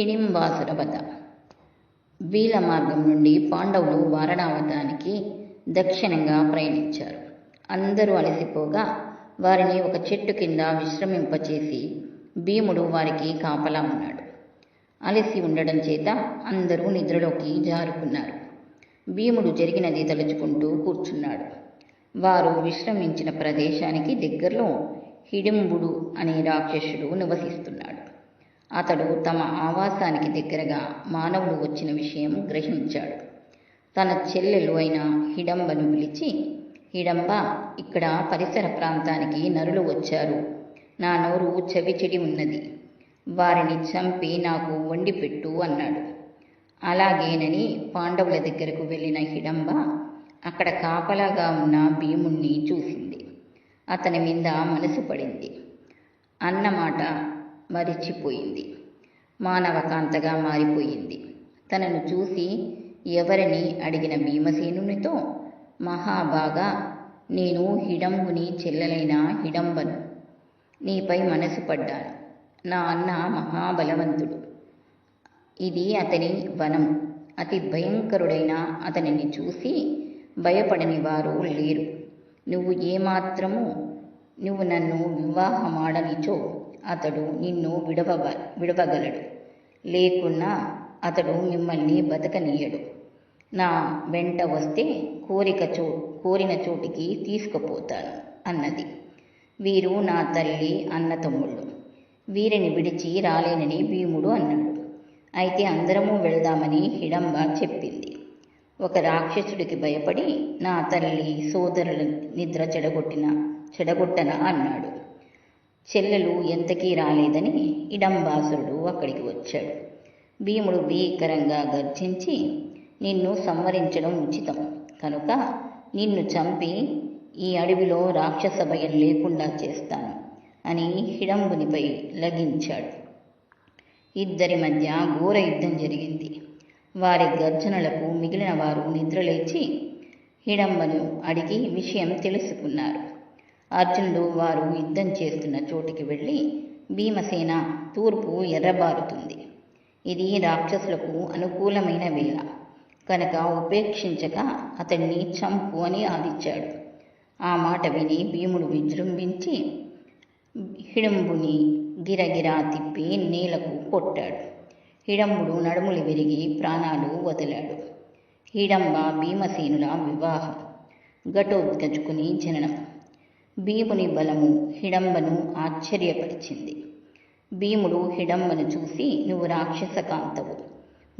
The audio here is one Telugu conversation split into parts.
హిడింబాసురవధ వీల మార్గం నుండి పాండవులు వారణావతానికి దక్షిణంగా ప్రయాణించారు. అందరూ అలసిపోగా వారిని ఒక చెట్టు కింద విశ్రమింపచేసి భీముడు వారికి కాపలా ఉన్నాడు. అలసి ఉండడం చేత అందరూ నిద్రలోకి జారుకున్నారు. భీముడు జరిగినది తలుచుకుంటూ కూర్చున్నాడు. వారు విశ్రమించిన ప్రదేశానికి దగ్గరలో హిడింబుడు అనే రాక్షసుడు నివసిస్తున్నాడు. అతడు తమ ఆవాసానికి దగ్గరగా మానవులు వచ్చిన విషయం గ్రహించాడు. తన చెల్లెలు అయిన హిడంబను పిలిచి హిడంబ ఇక్కడ పరిసర ప్రాంతానికి నరులు వచ్చారు. నా నోరు చెవిచెడి ఉన్నది. వారిని చంపి నాకు వండి పెట్టు అన్నాడు. అలాగేనని పాండవుల దగ్గరకు వెళ్ళిన హిడంబ అక్కడ కాపలాగా ఉన్న భీముణ్ణి చూసింది. అతని మీద మనసు పడింది. అన్నమాట మరిచిపోయింది. మానవకాంతగా మారిపోయింది. తనను చూసి ఎవరిని అడిగిన భీమసేనునితో మహాబాగా నేను హిడంబుని చెల్లెలైన హిడంబను. నీపై మనసు పడ్డాను. నా అన్న మహాబలవంతుడు. ఇది అతని వనం. అతి భయంకరుడైన అతనిని చూసి భయపడని వారు లేరు. నువ్వు ఏమాత్రము నువ్వు నన్ను వివాహమాడనిచో. అతడు నిన్ను విడవ విడవగలడు. లేకున్నా అతడు మిమ్మల్ని బతకనీయడు. నా వెంట వస్తే కోరిక చో కోరిన చోటికి తీసుకుపోతాను అన్నది. వీరు నా తల్లి అన్న తమ్ముళ్ళు. వీరిని విడిచి రాలేనని భీముడు అన్నాడు. అయితే అందరము వెళ్దామని హిడంబ చెప్పింది. ఒక రాక్షసుడికి భయపడి నా తల్లి సోదరుల నిద్ర చెడగొట్టిన చెడగొట్టన అన్నాడు. చెల్లెలు ఎంతకీ రాలేదని ఇడంబాసురుడు అక్కడికి వచ్చాడు. భీముడు భీకరంగా గర్జించి నిన్ను సంవరించడం ఉచితం. కనుక నిన్ను చంపి ఈ అడవిలో రాక్షస భయం లేకుండా చేస్తాను అని హిడంబునిపై లగించాడు. ఇద్దరి మధ్య ఘోర యుద్ధం జరిగింది. వారి గర్జనలకు మిగిలిన వారు నిద్రలేచి హిడంబను అడిగి విషయం తెలుసుకున్నారు. అర్జునుడు వారు యుద్ధం చేస్తున్న చోటికి వెళ్ళి భీమసేన తూర్పు ఎర్రబారుతుంది. ఇది రాక్షసులకు అనుకూలమైన వేళ. కనుక ఉపేక్షించక అతన్ని చంపు అని ఆదిచ్చాడు. ఆ మాట విని భీముడు విజృంభించి హిడంబుని గిరగిరా తిప్పి నేలకు కొట్టాడు. హిడంబుడు నడుములు విరిగి ప్రాణాలు వదిలాడు. హిడంబ భీమసేనుల వివాహం. ఘటోత్కచుకుని జననం. భీముని బలము హిడంబను ఆశ్చర్యపరిచింది. భీముడు హిడంబను చూసి నువ్వు రాక్షస కాంతవు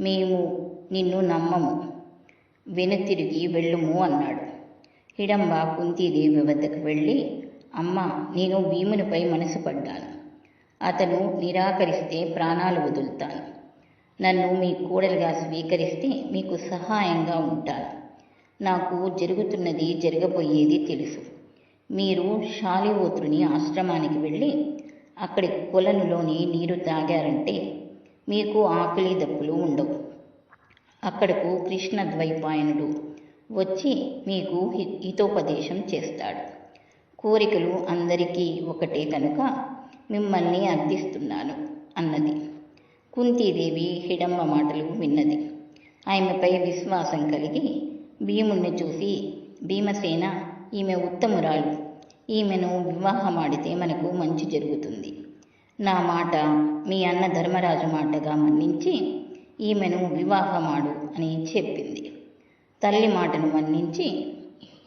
మేము నిన్ను నమ్మము. వెనుతిరిగి వెళ్ళుము అన్నాడు. హిడంబ కుంతీదేవి వద్దకు వెళ్ళి అమ్మ నేను భీమునిపై మనసు పడ్డాను. అతను నిరాకరిస్తే ప్రాణాలు వదులుతాను. నన్ను మీ కూడలుగా స్వీకరిస్తే మీకు సహాయంగా ఉంటాను. నాకు జరుగుతున్నది జరగబోయేది తెలుసు. మీరు శాలివోత్రుని ఆశ్రమానికి వెళ్ళి అక్కడి కొలనులోని నీరు తాగారంటే మీకు ఆకలి దప్పులు ఉండవు. అక్కడకు కృష్ణ ద్వైపాయనుడు వచ్చి మీకు హితోపదేశం చేస్తాడు. కోరికలు అందరికీ ఒకటే కనుక మిమ్మల్ని అర్థిస్తున్నాను అన్నది. కుంతీదేవి హిడంబ మాటలు విన్నది. ఆమెపై విశ్వాసం కలిగి భీముణ్ణి చూసి భీమసేన ఈమె ఉత్తమురాలు ఈమెను వివాహమాడితే మనకు మంచి జరుగుతుంది. నా మాట మీ అన్న ధర్మరాజు మాటగా మన్నించి ఈమెను వివాహమాడు అని చెప్పింది. తల్లి మాటను మన్నించి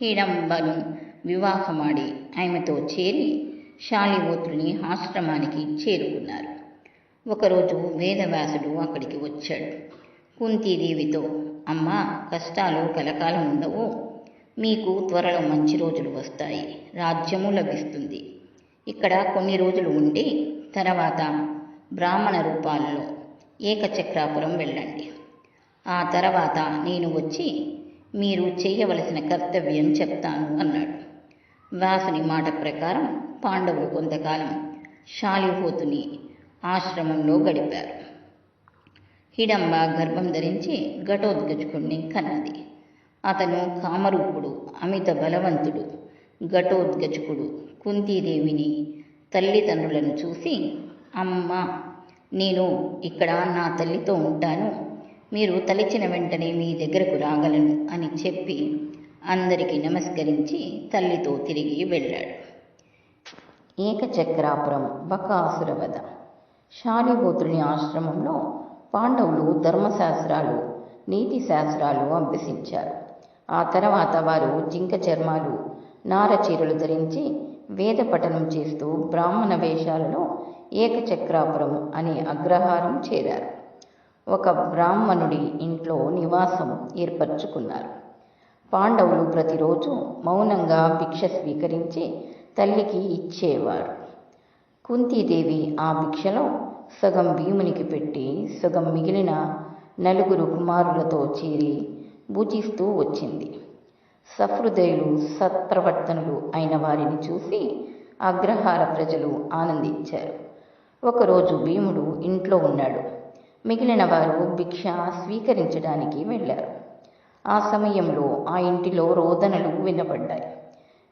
హిడంబను వివాహమాడి ఆమెతో చేరి శాలివోత్రుని ఆశ్రమానికి చేరుకున్నారు. ఒకరోజు వేదవ్యాసుడు అక్కడికి వచ్చాడు. కుంతీదేవితో అమ్మ కష్టాలు కలకాలం ఉండవు. మీకు త్వరలో మంచి రోజులు వస్తాయి. రాజ్యము లభిస్తుంది. ఇక్కడ కొన్ని రోజులు ఉండి తర్వాత బ్రాహ్మణ రూపాల్లో ఏకచక్రాపురం వెళ్ళండి. ఆ తర్వాత నేను వచ్చి మీరు చేయవలసిన కర్తవ్యం చెప్తాను అన్నాడు. వ్యాసుని మాట ప్రకారం పాండవులు కొంతకాలం శాలిహోతుని ఆశ్రమంలో గడిపారు. హిడంబ గర్భం ధరించి ఘటోద్గజుకుణ్ణి కన్నది. అతను కామరూపుడు అమిత బలవంతుడు ఘటోద్గజకుడు కుంతీదేవిని తల్లిదండ్రులను చూసి అమ్మ నేను ఇక్కడ నా తల్లితో ఉంటాను. మీరు తలిచిన వెంటనే మీ దగ్గరకు రాగలను అని చెప్పి అందరికీ నమస్కరించి తల్లితో తిరిగి వెళ్ళాడు. ఏకచక్రాపురం బకాసుర వధ. శాలిహోత్రుని ఆశ్రమంలో పాండవులు ధర్మశాస్త్రాలు నీతి శాస్త్రాలు అభ్యసించారు. ఆ తర్వాత వారు జింక చర్మాలు నార చీరలు ధరించి వేద పఠనం చేస్తూ బ్రాహ్మణ వేషాలలో ఏకచక్రాపురం అనే అగ్రహారం చేరారు. ఒక బ్రాహ్మణుడి ఇంట్లో నివాసం ఏర్పరచుకున్నారు. పాండవులు ప్రతిరోజు మౌనంగా భిక్ష స్వీకరించి తల్లికి ఇచ్చేవారు. కుంతీదేవి ఆ భిక్షలో సగం భీమునికి పెట్టి సగం మిగిలిన నలుగురు కుమారులతో చేరి భుజిస్తూ వచ్చింది. సహృదయులు సత్ప్రవర్తనులు అయిన వారిని చూసి అగ్రహార ప్రజలు ఆనందించారు. ఒకరోజు భీముడు ఇంట్లో ఉన్నాడు. మిగిలిన వారు భిక్ష స్వీకరించడానికి వెళ్ళారు. ఆ సమయంలో ఆ ఇంటిలో రోదనలు వినపడ్డాయి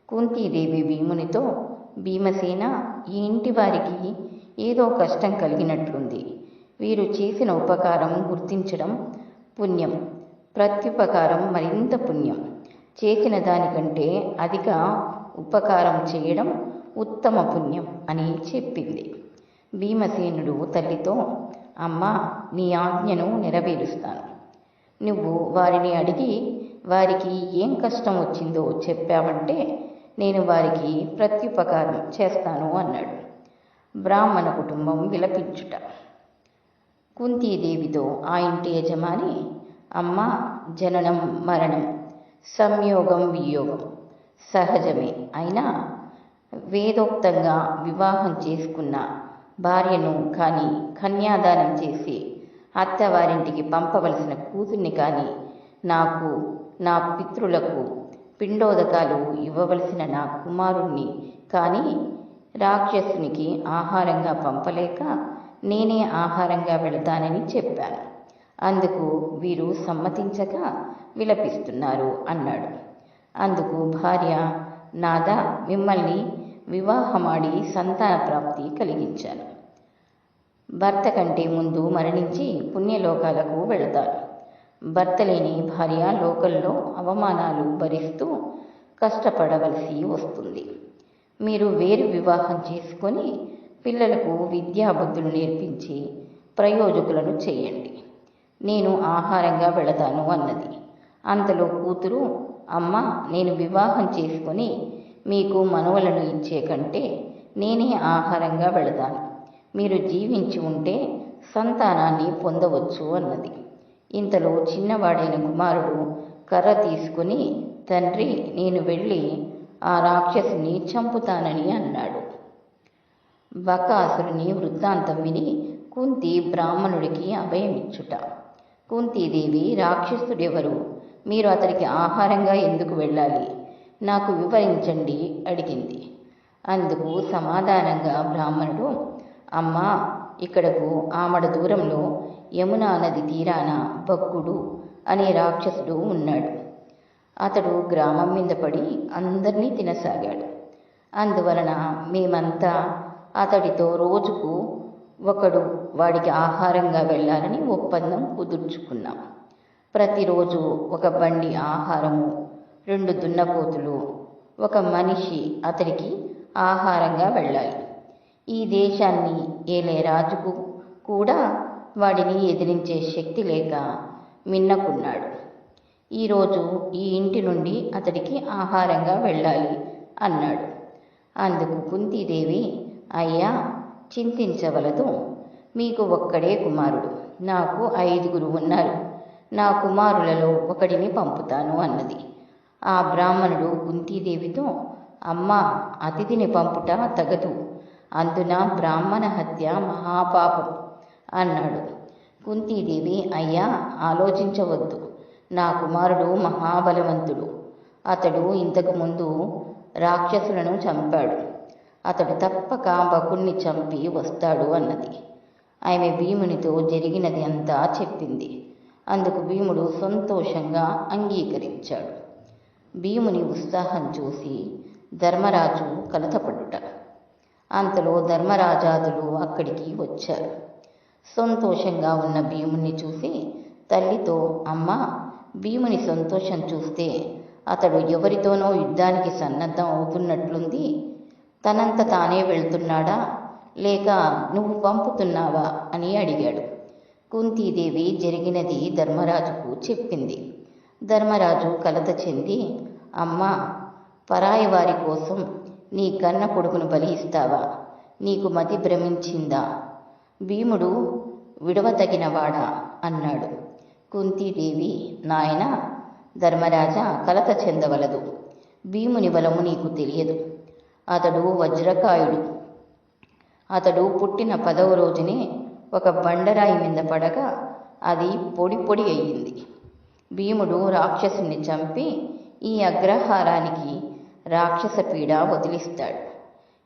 కుంతీదేవి భీమునితో భీమసేన ఈ ఇంటి వారికి ఏదో కష్టం కలిగినట్లుంది. వీరు చేసిన ఉపకారం గుర్తించడం పుణ్యం. ప్రత్యుపకారం మరింత పుణ్యం. చేసిన దానికంటే అధిక ఉపకారం చేయడం ఉత్తమ పుణ్యం అని చెప్పింది. భీమసేనుడు తల్లితో అమ్మ నీ ఆజ్ఞను నెరవేరుస్తాను. నువ్వు వారిని అడిగి వారికి ఏం కష్టం వచ్చిందో చెప్పావంటే నేను వారికి ప్రత్యుపకారం చేస్తాను అన్నాడు. బ్రాహ్మణ కుటుంబం విలపించుట. కుంతీదేవితో ఆ ఇంటి యజమాని అమ్మ జననం మరణం సంయోగం వియోగం. సహజమే. అయినా వేదోక్తంగా వివాహం చేసుకున్న భార్యను కానీ కన్యాదానం చేసి అత్తవారింటికి పంపవలసిన కూతుర్ని కానీ నాకు నా పితృలకు పిండోదకాలు ఇవ్వవలసిన నా కుమారుణ్ణి కానీ రాక్షసునికి ఆహారంగా పంపలేక నేనే ఆహారంగా వెళతానని చెప్పాను. అందుకు వీరు సమ్మతించక విలపిస్తున్నారు అన్నాడు. అందుకు భార్య నాదా మిమ్మల్ని వివాహమాడి సంతాన ప్రాప్తి కలిగించాను. భర్త కంటే ముందు మరణించి పుణ్యలోకాలకు వెళతారు భర్త లేని భార్య లోకల్లో అవమానాలు భరిస్తూ కష్టపడవలసి వస్తుంది. మీరు వేరు వివాహం చేసుకొని పిల్లలకు విద్యాబుద్ధులు నేర్పించి ప్రయోజకులను చేయండి. నేను ఆహారంగా వెళతాను అన్నది. అంతలో కూతురు అమ్మ నేను వివాహం చేసుకొని మీకు మనవలను ఇచ్చే కంటే నేనే ఆహారంగా వెళతాను. మీరు జీవించి ఉంటే సంతానాన్ని పొందవచ్చు అన్నది. ఇంతలో చిన్నవాడైన కుమారుడు కర్ర తీసుకుని తండ్రి నేను వెళ్ళి ఆ రాక్షసుని చంపుతానని అన్నాడు. బకాసురుని వృత్తాంతం విని కుంతి బ్రాహ్మణుడికి అభయమిచ్చుట. కుంతీదేవి రాక్షసుడెవరు? మీరు అతడికి ఆహారంగా ఎందుకు వెళ్ళాలి? నాకు వివరించండి అడిగింది. అందుకు సమాధానంగా బ్రాహ్మణుడు అమ్మా ఇక్కడకు ఆమడ దూరంలో యమునా నది తీరాన భక్కుడు అనే రాక్షసుడు ఉన్నాడు. అతడు గ్రామం మీద పడి అందరినీ తినసాగాడు. అందువలన మేమంతా అతడితో రోజుకు ఒకడు వాడికి ఆహారంగా వెళ్ళాలని ఒప్పందం కుదుర్చుకున్నాం. ప్రతిరోజు ఒక బండి ఆహారము రెండు దున్నపోతులు ఒక మనిషి అతడికి ఆహారంగా వెళ్ళాలి. ఈ దేశాన్ని ఏలే రాజుకు కూడా వాడిని ఎదిరించే శక్తి లేక మిన్నకున్నాడు. ఈరోజు ఈ ఇంటి నుండి అతడికి ఆహారంగా వెళ్ళాలి అన్నాడు. అందుకు కుంతీదేవి అయ్యా చింతించవలదు. మీకు ఒక్కడే కుమారుడు. నాకు ఐదుగురు ఉన్నారు. నా కుమారులలో ఒకడిని పంపుతాను అన్నది. ఆ బ్రాహ్మణుడు కుంతీదేవితో అమ్మ అతిథిని పంపుట తగదు. అందున బ్రాహ్మణ హత్య మహాపాపం అన్నాడు. కుంతీదేవి అయ్యా ఆలోచించవద్దు. నా కుమారుడు మహాబలవంతుడు. అతడు ఇంతకుముందు రాక్షసులను చంపాడు. అతడు తప్పక బకుణ్ణి చంపి వస్తాడు అన్నది. ఆమె భీమునితో జరిగినది అంతా చెప్పింది. అందుకు భీముడు సంతోషంగా అంగీకరించాడు. భీముని ఉత్సాహం చూసి ధర్మరాజు కలతపడుట. అంతలో ధర్మరాజాదులు అక్కడికి వచ్చారు. సంతోషంగా ఉన్న భీముని చూసి తల్లితో అమ్మ భీముని సంతోషం చూస్తే అతడు ఎవరితోనో యుద్ధానికి సన్నద్ధం అవుతున్నట్లుంది. తనంత తానే వెళ్తున్నాడా? లేక నువ్వు పంపుతున్నావా? అని అడిగాడు. కుంతీదేవి జరిగినది ధర్మరాజుకు చెప్పింది. ధర్మరాజు కలత చెంది అమ్మా పరాయి వారి కోసం నీ కన్న కొడుకును బలి ఇస్తావా నీకు మతి భ్రమించిందా? భీముడు విడవతగినవాడా అన్నాడు. కుంతీదేవి నాయన ధర్మరాజా కలత చెందవలదు. భీముని బలము నీకు తెలియదు. అతడు వజ్రకాయుడు. అతడు పుట్టిన పదవ రోజునే ఒక బండరాయి మీద పడగా అది పొడి పొడి అయ్యింది. భీముడు రాక్షసుని చంపి ఈ అగ్రహారానికి రాక్షస పీడ వదిలిస్తాడు.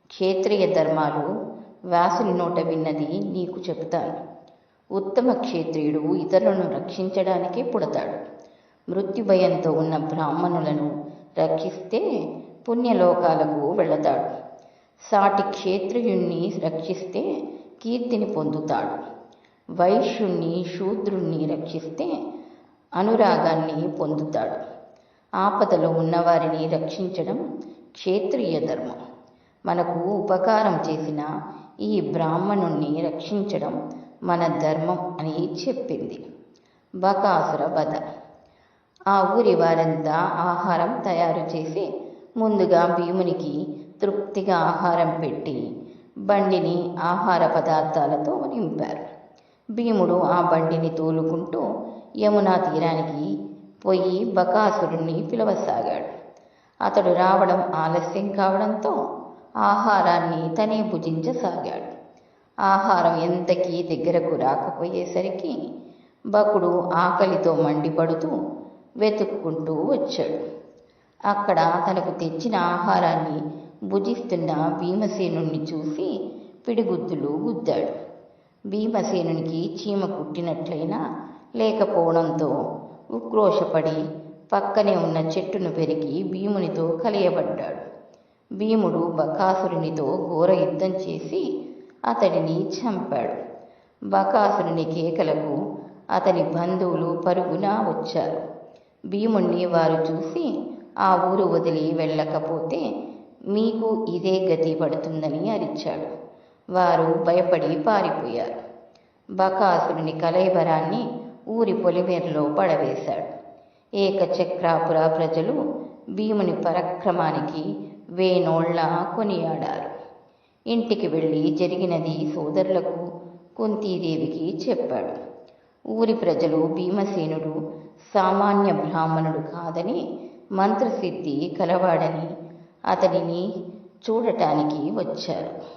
క్షేత్రియ ధర్మాలు వ్యాసుని నోట విన్నది నీకు చెబుతాను. ఉత్తమ క్షేత్రియుడు ఇతరులను రక్షించడానికే పుడతాడు. మృత్యు భయంతో ఉన్న బ్రాహ్మణులను రక్షిస్తే పుణ్యలోకాలకు వెళతాడు. సాటి క్షేత్రియుణ్ణి రక్షిస్తే కీర్తిని పొందుతాడు. వైశ్యుణ్ణి శూద్రుణ్ణి రక్షిస్తే అనురాగాన్ని పొందుతాడు. ఆపదలో ఉన్నవారిని రక్షించడం క్షేత్రీయ ధర్మం. మనకు ఉపకారం చేసిన ఈ బ్రాహ్మణుణ్ణి రక్షించడం మన ధర్మం అని చెప్పింది. బకాసుర వధ ఆ ఊరి వారంతా ఆహారం తయారు చేసి ముందుగా భీమునికి తృప్తిగా ఆహారం పెట్టి బండిని ఆహార పదార్థాలతో నింపారు. భీముడు ఆ బండిని తోలుకుంటూ యమునా తీరానికి పోయి బకాసురుణ్ణి పిలవసాగాడు. అతడు రావడం ఆలస్యం కావడంతో ఆహారాన్ని తనే భుజించసాగాడు. ఆహారం ఎంతకీ దగ్గరకు రాకపోయేసరికి బకుడు ఆకలితో మండిపడుతూ వెతుక్కుంటూ వచ్చాడు. అక్కడ తనకు తెచ్చిన ఆహారాన్ని భుజిస్తున్న భీమసేనుణ్ణి చూసి పిడిగుద్దులు గుద్దాడు. భీమసేనునికి చీమ కుట్టినట్లయినా లేకపోవడంతో ఉక్రోషపడి పక్కనే ఉన్న చెట్టును పెరిగి భీమునితో కలియబడ్డాడు. భీముడు బకాసురునితో ఘోర యుద్ధం చేసి అతడిని చంపాడు. బకాసురుని కేకలకు అతని బంధువులు పరుగున వచ్చారు. భీముణ్ణి వారు చూసి ఆ ఊరు వదిలి వెళ్ళకపోతే మీకు ఇదే గతి పడుతుందని అరిచాడు. వారు భయపడి పారిపోయారు. బకాసురుని కలైబరాన్ని ఊరి పొలిమేరలో పడవేశాడు. ఏకచక్రాపుర ప్రజలు భీముని పరక్రమానికి వేణోళ్ళ కొనియాడారు. ఇంటికి వెళ్ళి జరిగినది సోదరులకు కుంతీదేవికి చెప్పాడు. ఊరి ప్రజలు భీమసేనుడు సామాన్య బ్రాహ్మణుడు కాదని మంత్రసిద్ధి కలవాడని అతడిని చూడటానికి వచ్చారు.